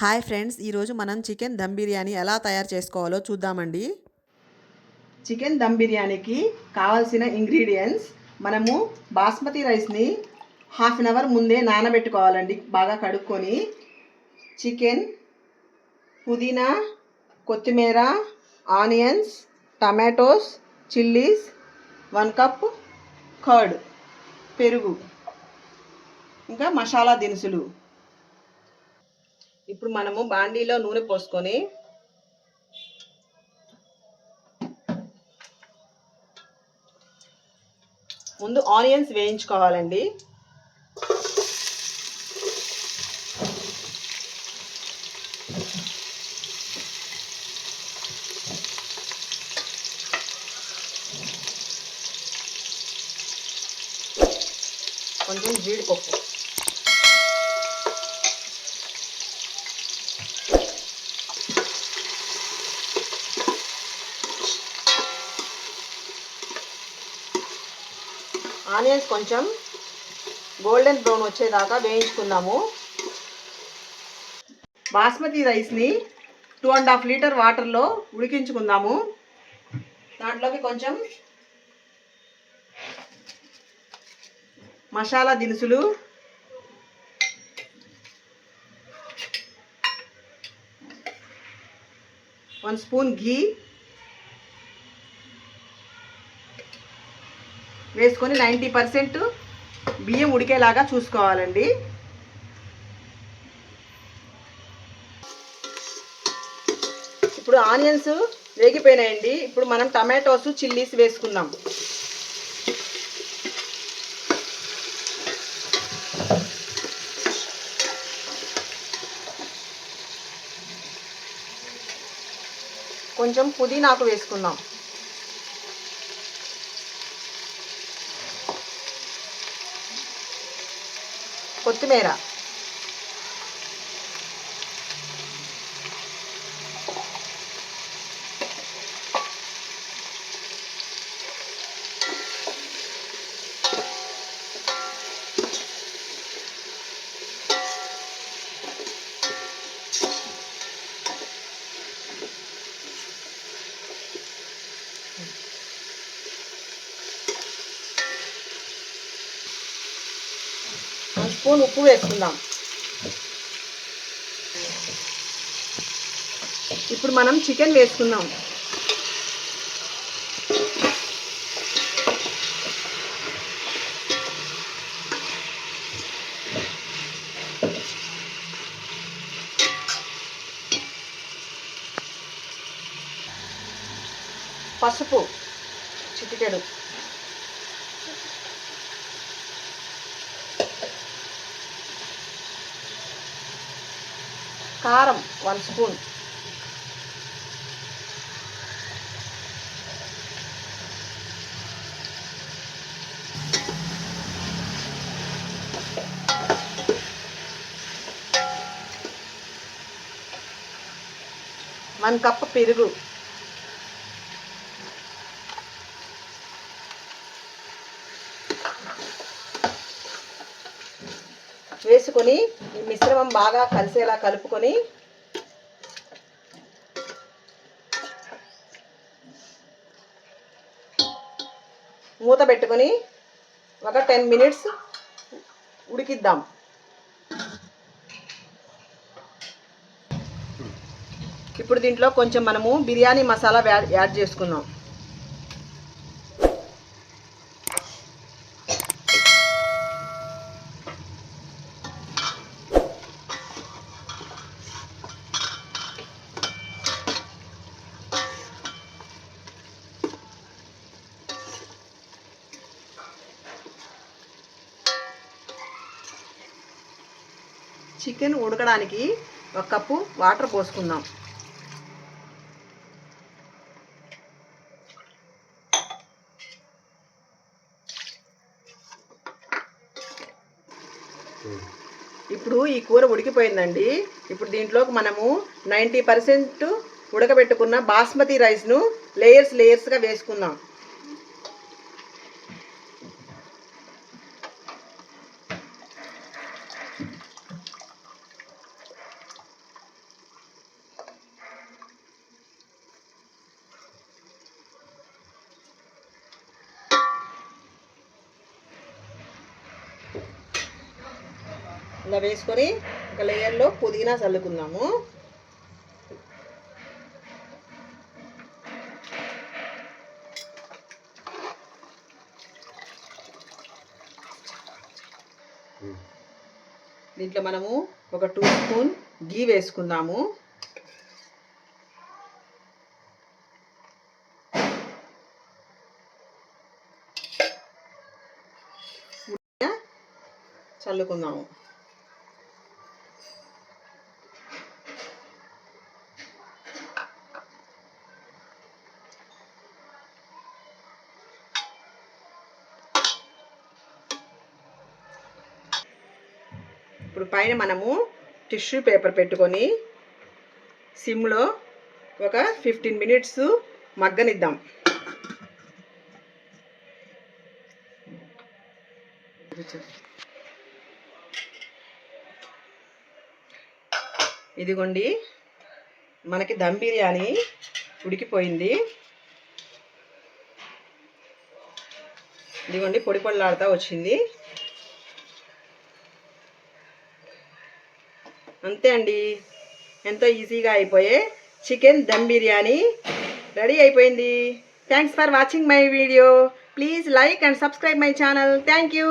Hi friends ఈరోజు మనం chicken dum biryani ఎలా తయారు చేసుకోవాలో చూద్దామండి. చికెన్ దమ్ బిర్యానీకి కావాల్సిన ఇంగ్రీడియంట్స్ మనము బాస్మతి రైస్ని హాఫ్ అన్ అవర్ ముందే నానబెట్టుకోవాలండి బాగా కడుక్కొని. చికెన్ పుదీనా కొత్తిమీర onions tomatoes chillies one cup curd పెరుగు ఇంకా మసాలా దినుసులు. ఇప్పుడు మనము బాండీలో నూనె పోసుకొని ముందు ఆనియన్స్ వేయించుకోవాలండి. కొంచెం జీడిపప్పు. ఆనియన్స్ కొంచెం గోల్డెన్ బ్రౌన్ వచ్చేదాకా వేయించుకుందాము. బాస్మతి రైస్ని టూ అండ్ హాఫ్ లీటర్ వాటర్లో ఉడికించుకుందాము. దాంట్లోకి కొంచెం మసాలా దినుసులు వన్ స్పూన్ ఘీ వేసుకొని నైంటీ పర్సెంట్ బియ్యం ఉడికేలాగా చూసుకోవాలండి. ఇప్పుడు ఆనియన్స్ వేగిపోయినాయండి. ఇప్పుడు మనం టమాటోస్ చిల్లీస్ వేసుకుందాం. కొంచెం పుదీనాకు వేసుకుందాం. కొత్తిమీర. స్పూన్ ఉప్పు వేసుకుందాం. ఇప్పుడు మనం చికెన్ వేసుకుందాం. పసుపు చిటికెడు. కారం వన్ స్పూన్. వన్ కప్ పెరుగు. వేసుకొని ఈ మిశ్రమం బాగా కలిసేలా కలుపుకొని మూత పెట్టుకొని ఒక టెన్ మినిట్స్ ఉడికిద్దాం. ఇప్పుడు దీంట్లో కొంచెం మనము బిర్యానీ మసాలా యాడ్ చేసుకున్నాం. చికెన్ ఉడకడానికి ఒక కప్పు వాటర్ పోసుకుందాం. ఇప్పుడు ఈ కూర ఉడికిపోయిందండి. ఇప్పుడు దీంట్లోకి మనము నైంటీ పర్సెంట్ ఉడకబెట్టుకున్న బాస్మతి రైస్ను లేయర్స్ లేయర్స్గా వేసుకుందాం. ఇలా వేసుకొని ఒక లేయర్లో పుదీనా చల్లుకుందాము. దీంట్లో మనము ఒక టూ స్పూన్ గీ వేసుకుందాము. చల్లుకుందాము. ఇప్పుడు పైన మనము టిష్యూ పేపర్ పెట్టుకొని సిమ్లో ఒక ఫిఫ్టీన్ మినిట్స్ మగ్గనిద్దాం. ఇదిగోండి మనకి దమ్ బిర్యానీ ఉడికిపోయింది. ఇదిగోండి పొడి పొడిలాడుతూ వచ్చింది. అంతే అండి. ఎంతో ఈజీగా అయిపోయే చికెన్ దమ్ బిర్యానీ రెడీ అయిపోయింది. Thanks for watching my video please like and subscribe my channel thank you